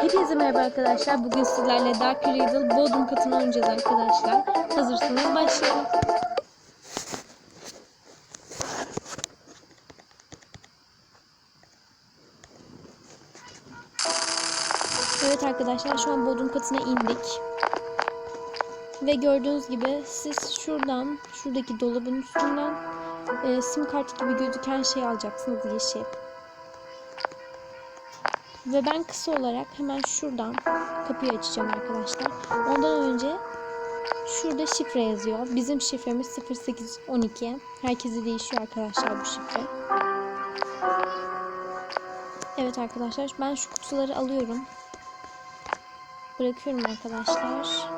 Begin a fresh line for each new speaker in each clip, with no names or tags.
Hepinize merhaba arkadaşlar. Bugün sizlerle Dark Riddle Bodrum katını oynayacağız arkadaşlar. Hazırsanız başlayalım. Evet arkadaşlar şu an Bodrum katına indik. Ve gördüğünüz gibi siz şuradan, şuradaki dolabın üstünden e, sim kartı gibi gözüken şeyi alacaksınız yeşil. Ve ben kısa olarak hemen şuradan kapıyı açacağım arkadaşlar. Ondan önce şurada şifre yazıyor. Bizim şifremiz 0812. Herkese değişiyor arkadaşlar bu şifre. Evet arkadaşlar ben şu kutuları alıyorum. Bırakıyorum arkadaşlar.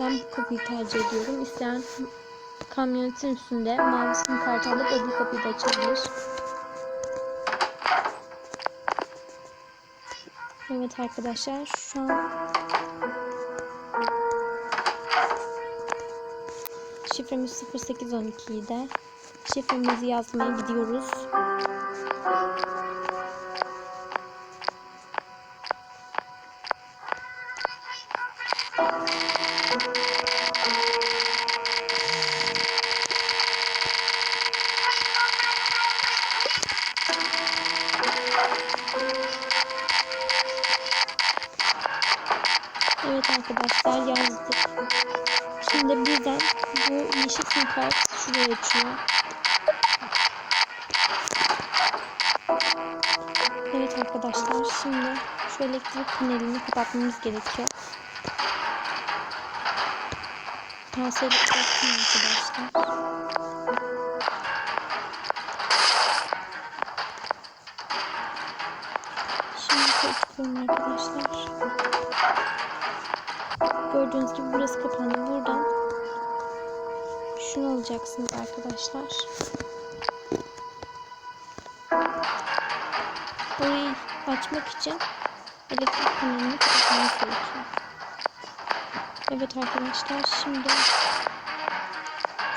Ben bu kapıyı tercih ediyorum. İsteyen kamyonetin üstünde mavi sim kartı alıp öbür kapıyı da açabilir. Evet arkadaşlar şu an şifremiz 0812'yi de şifremizi yazmaya gidiyoruz. Evet arkadaşlar yazdık. Şimdi birden bu yeşil sim kart şuraya açıyor. Evet arkadaşlar şimdi şu elektrik panelini kapatmamız gerekiyor. Penseyle kapattım arkadaşlar. Şimdi çalışıyorum arkadaşlar. Gördüğünüz gibi burası kapandı. Buradan şunu alacaksınız arkadaşlar. Burayı açmak için elektrik panelini kapatmanız gerekiyor. Evet arkadaşlar şimdi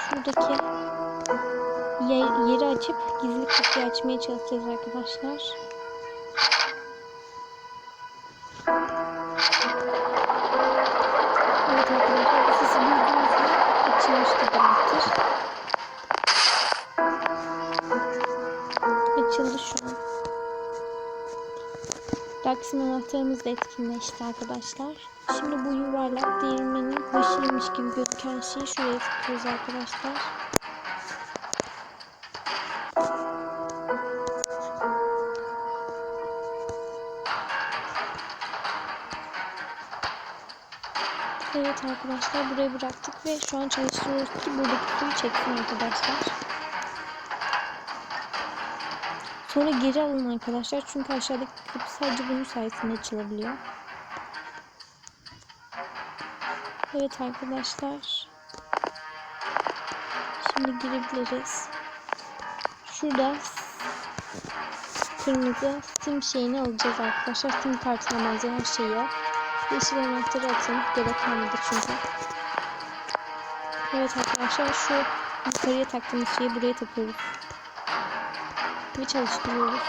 şuradaki yeri açıp gizli kapıyı açmaya çalışacağız arkadaşlar. Dax'ın anahtarımız da etkinleşti arkadaşlar. Şimdi bu yuvarlak değirmenin başıymış gibi gözüken şeyi şuraya tıklıyoruz arkadaşlar. Evet arkadaşlar buraya bıraktık ve şu an çalıştırıyoruz ki buradaki suyu çeksin arkadaşlar. Sonra geri alın arkadaşlar çünkü aşağıdaki sadece bunun sayesinde açılabiliyor. Evet arkadaşlar. Şimdi girebiliriz. Şurada kırmızı sim şeyini alacağız arkadaşlar. Sim kartına benzeyen şeyi. Yeşil anahtarı atın. Gerek kalmadı çünkü. Evet arkadaşlar şu yukarıya taktığımız şeyi buraya takıyoruz. Ve çalıştırıyoruz.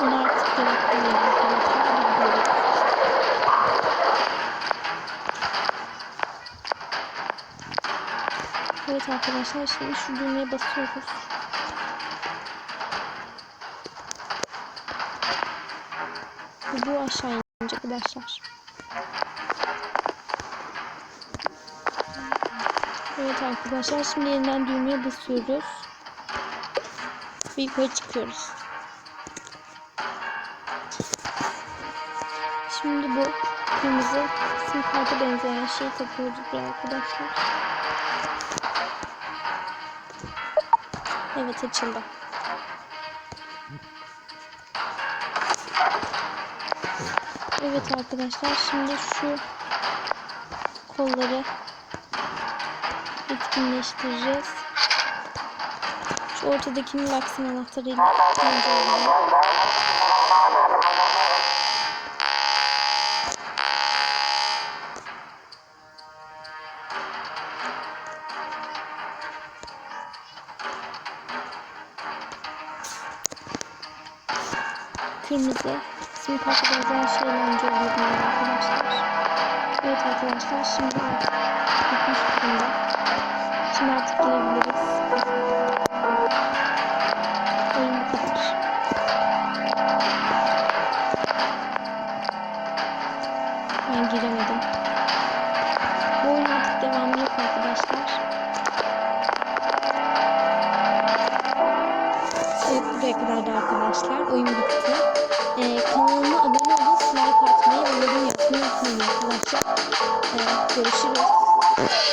Evet arkadaşlar şimdi şu düğmeye basıyoruz. Bu aşağı inecek arkadaşlar. Evet arkadaşlar şimdi yeniden düğmeye basıyoruz. Ve yukarı çıkıyoruz. Şimdi bu kırmızı sim kartı benzeyen şeyi takıyoruz buraya arkadaşlar. Evet açıldı. Evet arkadaşlar şimdi şu kolları etkinleştireceğiz. Şu ortadakini Lux'ın anahtarıyla kırmızı sim kartı benzer şeylerce oluyor bunlar arkadaşlar. Evet arkadaşlar şimdi artık bitmiş durumda. Şimdi artık girebiliriz. Oyun kadar. Ben giremedim. Bu oyun artık devamı yok arkadaşlar. Evet buraya kadar da arkadaşlar. Oyun bitti. Ee, kanalıma abone olup like atmayı ve yorum yapmayı unutmayın arkadaşlar. Ee, görüşürüz.